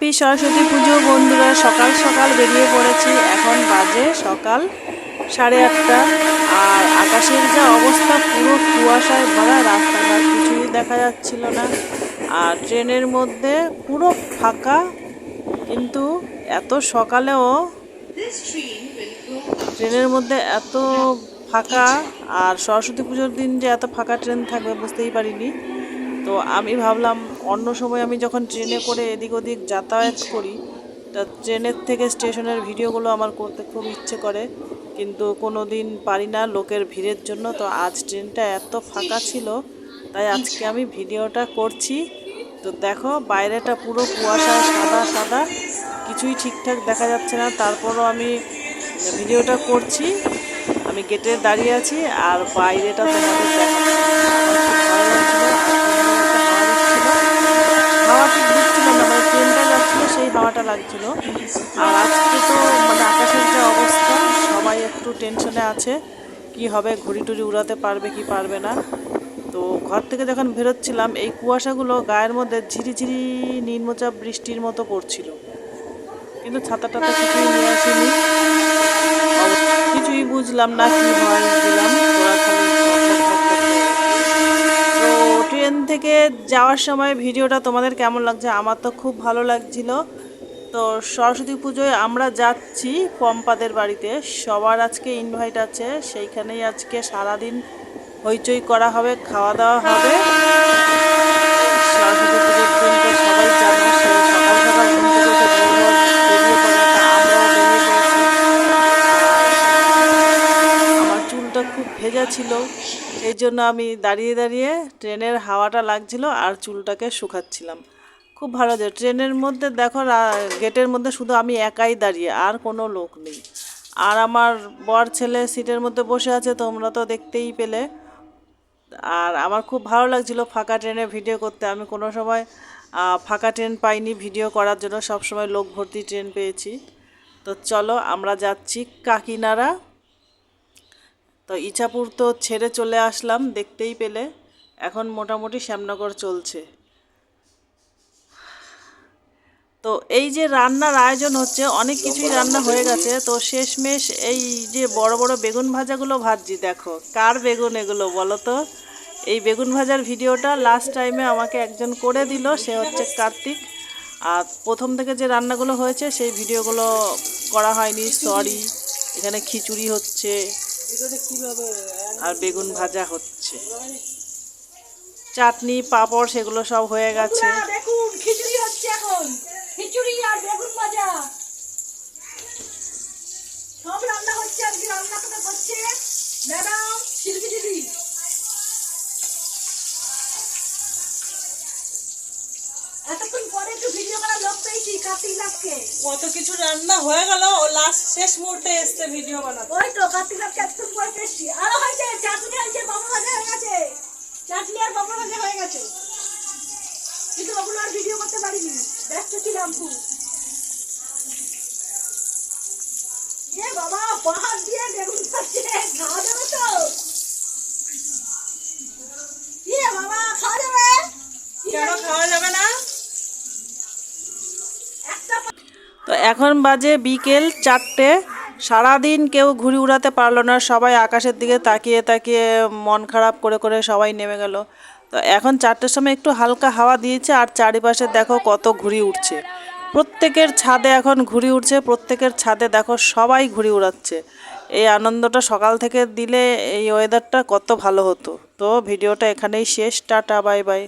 Happy Saraswati পুজো, বন্ধুরা, সকাল সকাল বেরিয়ে পড়েছি। এখন বাজে সকাল সাড়ে আটটা। আর আকাশের যা অবস্থা, পুরো কুয়াশায় ভরা, রাস্তাঘাট কিছুই দেখা যাচ্ছিল না। আর ট্রেনের মধ্যে পুরো ফাঁকা, কিন্তু এত সকালেও ট্রেনের মধ্যে এত ফাঁকা, আর সরস্বতী পুজোর দিন যে এত ফাঁকা ট্রেন থাকবে, বুঝতেই পারিনি। তো আমি ভাবলাম অন্য সময় আমি যখন ট্রেনে করে এদিক ওদিক যাতায়াত করি, তা ট্রেনের থেকে স্টেশনের ভিডিওগুলো আমার করতে খুব ইচ্ছে করে, কিন্তু কোনো দিন পারি না লোকের ভিড়ের জন্য। তো আজ ট্রেনটা এত ফাঁকা ছিল, তাই আজকে আমি ভিডিওটা করছি। তো দেখো, বাইরেটা পুরো কুয়াশায় সাদা সাদা, কিছুই ঠিকঠাক দেখা যাচ্ছে না। তারপরও আমি ভিডিওটা করছি, আমি গেটে দাঁড়িয়ে আছি, আর বাইরেটা তোমাদের দেখাচ্ছি আমার খুব ভালো লাগছিল। হাওয়া ঠিক দিচ্ছিল না মানে ট্রেনটা যাচ্ছিল সেই হাওয়াটা লাগছিল। আর আজকে তো মানে আকাশের যে অবস্থা, সবাই একটু টেনশনে আছে, কি হবে ঘুড়ি টুড়ি উড়াতে পারবে কি পারবে না। তো ঘর থেকে যখন বেরোচ্ছিলাম, এই কুয়াশাগুলো গায়ের মধ্যে ঝিরিঝিরি নিম্নচাপ বৃষ্টির মতো পড়ছিল। কিন্তু ছাতা টাতা কিছুই নিয়ে আসিনি। কিছুই বুঝলাম না কি ভয়েস দিলাম। তো ট্রেন থেকে যাওয়ার সময় ভিডিওটা তোমাদের কেমন লাগছে? আমার তো খুব ভালো লাগছিল। তো সরস্বতী পুজোয় আমরা যাচ্ছি পম্পাদের বাড়িতে। সবার আজকে ইনভাইট আছে, সেইখানেই আজকে সারাদিন হইচই করা হবে, খাওয়া দাওয়া হবে। সরস্বতী সবাই সকাল সকাল আমরাও আমার চুলটা খুব ভেজা ছিল, এই জন্য আমি দাঁড়িয়ে দাঁড়িয়ে ট্রেনের হাওয়াটা লাগছিল আর চুলটাকে শুকাচ্ছিলাম। খুব ভালো যে ট্রেনের মধ্যে দেখো গেটের মধ্যে শুধু আমি একাই দাঁড়িয়ে, আর কোনো লোক নেই। আর আমার বর ছেলে সিটের মধ্যে বসে আছে, তোমরা তো দেখতেই পেলে। আর আমার খুব ভালো লাগছিল ফাঁকা ট্রেনে ভিডিও করতে। আমি কোনো সময় ফাঁকা ট্রেন পাইনি ভিডিও করার জন্য সব সময় লোক ভর্তি ট্রেন পেয়েছি। তো চলো, আমরা যাচ্ছি কাকিনাড়া। তো ইছাপুর তো ছেড়ে চলে আসলাম, দেখতেই পেলে। এখন মোটামুটি শ্যামনগর চলছে। তো এই যে রান্নার আয়োজন হচ্ছে, অনেক কিছুই রান্না হয়ে গেছে। তো শেষমেশ এই যে বড় বড় বেগুন ভাজাগুলো ভাজছি, দেখো। কার বেগুন এগুলো বলো তো? এই বেগুন ভাজার ভিডিওটা লাস্ট টাইমে আমাকে একজন করে দিল, সে হচ্ছে কার্তিক। আর প্রথম থেকে যে রান্নাগুলো হয়েছে, সেই ভিডিওগুলো করা হয়নি সরি এখানে খিচুড়ি হচ্ছে আর বেগুন ভাজা হচ্ছে। চাটনি, পাঁপড়, সেগুলো সব হয়ে গেছে। খিচুড়ি হচ্ছে এখন। খিচুড়ি আর বেগুন ভাজা। সব রান্না হচ্ছে আজকে রান্না করে করছে ম্যাডাম শিল্পী দিদি। এতক্ষণ পরে একটু ভিডিও করার লোক পেয়েছি কার্তিক নাথকে কত কিছু রান্না হয়ে গেল ও লাস্ট শেষ মুহূর্তে এসছে ভিডিও বানাতে। ওই তো কার্তিক নাথকে এতক্ষণ পরে পেয়েছি। আরও হয়েছে চাটনি হয়েছে পাপড় ভাজা হয়ে গেছে। চাটনি আর পাপড় ভাজা হয়ে গেছে। কিন্তু ওগুলো আর ভিডিও করতে পারিনি। ব্যস্ত ছিলাম খুব। এ বাবা পাহাড় দিয়ে বেগুন খাচ্ছে খাওয়া যাবে তো? এ বাবা খাওয়া যাবে? কেন খাওয়া যাবে না? তো এখন বাজে বিকেল চারটে। সারাদিন কেউ ঘুড়ি উড়াতে পারল না সবাই আকাশের দিকে তাকিয়ে তাকিয়ে মন খারাপ করে করে সবাই নেমে গেল। তো এখন চারটের সময় একটু হালকা হাওয়া দিয়েছে আর চারিপাশে দেখো কত ঘুড়ি উঠছে। প্রত্যেকের ছাদে এখন ঘুড়ি উঠছে, প্রত্যেকের ছাদে দেখো সবাই ঘুড়ি উড়াচ্ছে। এই আনন্দটা সকাল থেকে দিলে এই ওয়েদারটা কত ভালো হতো। তো ভিডিওটা এখানেই শেষ, টাটা বাই বাই